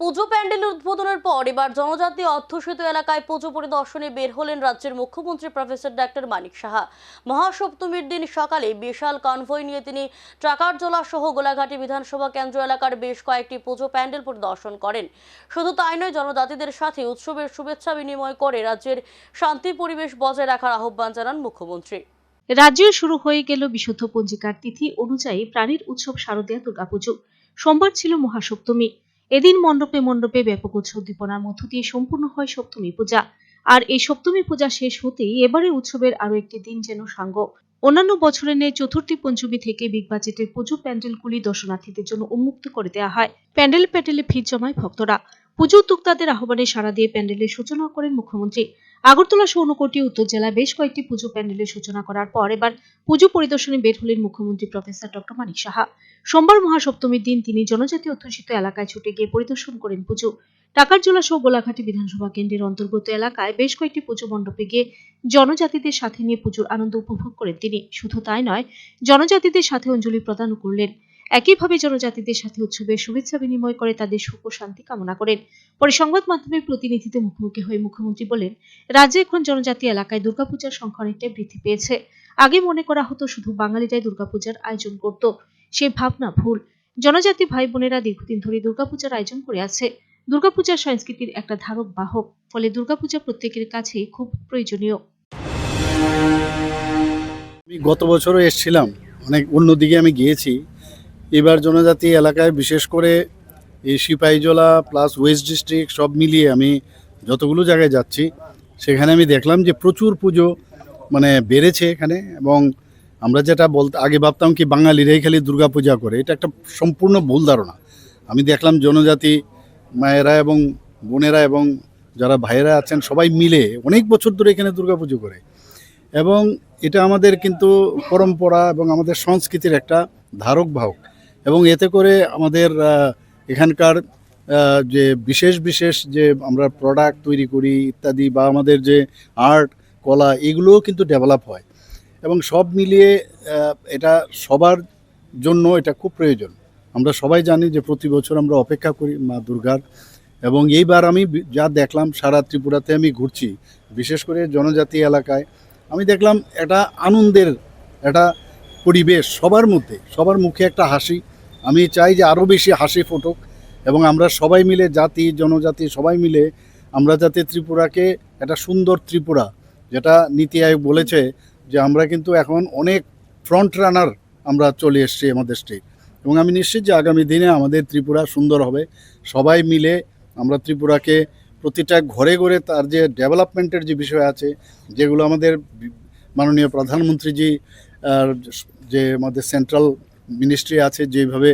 পুজো প্যান্ডেল উদ্বোধনের পর এবার জনজাতি অধ্যুষিত এলাকায় পুজো পরিদর্শনে বের হলেন রাজ্যের মুখ্যমন্ত্রী প্রফেসর ডাক্তার মানিক সাহা। মহাসপ্তমীর দিন সকালে বিশাল কনভয় নিয়ে তিনি ট্রাকারজোলা সহ গোলাঘাটি বিধানসভা কেন্দ্র এলাকার বেশ কয়েকটি পুজো প্যান্ডেল পরিদর্শন করেন। শুধু তাই নয়, জনজাতিদের সাথে উৎসবের শুভেচ্ছা বিনিময় করে রাজ্যের শান্তি পরিবেশ বজায় রাখার আহ্বান জানান মুখ্যমন্ত্রী। রাজ্যে শুরু হয়ে গেল বিশুদ্ধ পঞ্জিকার তিথি অনুযায়ী প্রাণীর উৎসব শারদীয়া দুর্গাপুজো। সোমবার ছিল মহাসপ্তমী। এদিন মণ্ডপে মণ্ডপে ব্যাপক উৎসব দীপনার মধ্য দিয়ে সম্পূর্ণ হয় সপ্তমী পূজা। আর এই সপ্তমী পূজা শেষ হতেই এবারে উৎসবের আরও একটি দিন যেন সাঙ্গ। অন্যান্য বছরের ন্যায় চতুর্থী পঞ্চমী থেকে বিগ বাজেটের পুজো প্যান্ডেলগুলি দর্শনার্থীদের জন্য উন্মুক্ত করে দেওয়া হয়। প্যান্ডেল প্যান্ডেলে ভিড় জমায় ভক্তরা। পুজো উদ্যোক্তাদের আহ্বানে সাড়া দিয়ে প্যান্ডেলের সূচনা করেন মুখ্যমন্ত্রী। আগরতলা সৌনকোটি উত্তর জেলায় বেশ কয়েকটি পুজো প্যান্ডেলের সূচনা করার পর এবার পুজো পরিদর্শনে বের হলেন মুখ্যমন্ত্রী প্রফেসর ডক্টর মানিক সাহা। সোমবার মহাসপ্তমীর দিন তিনি জনজাতি অধ্যুষিত এলাকায় ছুটে গিয়ে পরিদর্শন করেন পুজো। টাকারজোলা সহ গোলাঘাটি বিধানসভা কেন্দ্রের অন্তর্গত এলাকায় বেশ কয়েকটি পুজো মণ্ডপে গিয়ে জনজাতিদের সাথে নিয়ে পুজোর আনন্দ উপভোগ করেন তিনি। শুধু তাই নয়, জনজাতিদের সাথে অঞ্জলি প্রদানও করলেন একইভাবে জনজাতিদের সাথে উৎসবের শুভেচ্ছা বিনিময় করে তাদের সুখ ও শান্তি কামনা করেন। পরে সংবাদ মাধ্যমের প্রতিনিধিদের মুখোমুখি হয়ে মুখ্যমন্ত্রী বলেন, রাজ্যে এখন জনজাতি এলাকায় দুর্গাপূজার সংখ্যা অনেকটাই বৃদ্ধি পেয়েছে। আগে মনে করা হতো শুধু বাঙালিরাই দুর্গাপূজার আয়োজন করত, সে ভাবনা ভুল। জনজাতি ভাই বোনেরা দীর্ঘদিন ধরে দুর্গাপূজার আয়োজন করে আছে। দুর্গাপূজা সংস্কৃতির একটা ধারক বাহক, ফলে দুর্গাপূজা প্রত্যেকের কাছেই খুব প্রয়োজনীয়। আমি গত বছরও এসেছিলাম, অনেক অন্যদিকে আমি গিয়েছি। এবার জনজাতি এলাকায় বিশেষ করে এই সিপাহীজলা প্লাস ওয়েস্ট ডিস্ট্রিক্ট সব মিলিয়ে আমি যতগুলো জায়গায় যাচ্ছি, সেখানে আমি দেখলাম যে প্রচুর পুজো মানে বেড়েছে এখানে এবং আমরা যেটা বলতে, আগে ভাবতাম কি বাঙালিরাই খালি দুর্গা পূজা করে, এটা একটা সম্পূর্ণ ভুল ধারণা। আমি দেখলাম জনজাতি মায়েরা এবং বোনেরা এবং যারা ভাইয়েরা আছেন সবাই মিলে অনেক বছর ধরে এখানে দুর্গা পুজো করে। এবং এটা আমাদের কিন্তু পরম্পরা এবং আমাদের সংস্কৃতির একটা ধারক বাহক এবং এতে করে আমাদের এখানকার যে বিশেষ বিশেষ যে আমরা প্রোডাক্ট তৈরি করি ইত্যাদি বা আমাদের যে আর্ট কলা, এগুলোও কিন্তু ডেভেলপ হয়। এবং সব মিলিয়ে এটা সবার জন্য এটা খুব প্রয়োজন। আমরা সবাই জানি যে প্রতি বছর আমরা অপেক্ষা করি মা দুর্গার। এবং এইবার আমি যা দেখলাম সারা ত্রিপুরাতে আমি ঘুরছি, বিশেষ করে জনজাতি এলাকায়, আমি দেখলাম এটা আনন্দের, একটা পরিবেশ সবার মধ্যে, সবার মুখে একটা হাসি। আমি চাই যে আরও বেশি হাসি ফুটুক এবং আমরা সবাই মিলে জাতি, জনজাতি সবাই মিলে আমরা যাতে ত্রিপুরাকে একটা সুন্দর ত্রিপুরা, যেটা নীতি আয়োগ বলেছে যে আমরা কিন্তু এখন অনেক ফ্রন্ট রানার আমরা চলে এসেছি আমাদের স্টেট এবং আমি নিশ্চিত যে আগামী দিনে আমাদের ত্রিপুরা সুন্দর হবে। সবাই মিলে আমরা ত্রিপুরাকে প্রতিটা ঘরে ঘরে তার যে ডেভেলপমেন্টের যে বিষয় আছে, যেগুলো আমাদের মাননীয় প্রধানমন্ত্রীজি যে আমাদের সেন্ট্রাল মিনিস্ট্রি আছে যেভাবে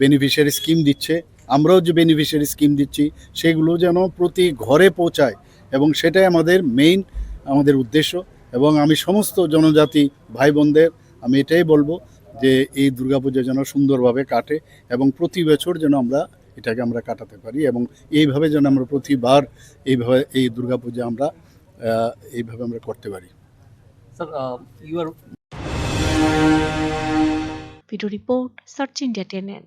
বেনিফিশিয়ারি স্কিম দিচ্ছে আমরাও যে বেনিফিশিয়ারি স্কিম দিচ্ছি সেগুলো যেন প্রতি ঘরে পৌঁছায় এবং সেটাই আমাদের মেইন আমাদের উদ্দেশ্য এবং আমি সমস্ত জনজাতি ভাই বোনদের আমি এটাই বলব যে এই দুর্গাপূজা যেন সুন্দরভাবে কাটে এবং প্রতি বছর যেন আমরা এটাকে আমরা কাটাতে পারি এবং এইভাবে যেন আমরা প্রতিবার এইভাবে এই দুর্গাপূজা আমরা এইভাবে আমরা করতে পারি। Uh, you are video report search India টেনেন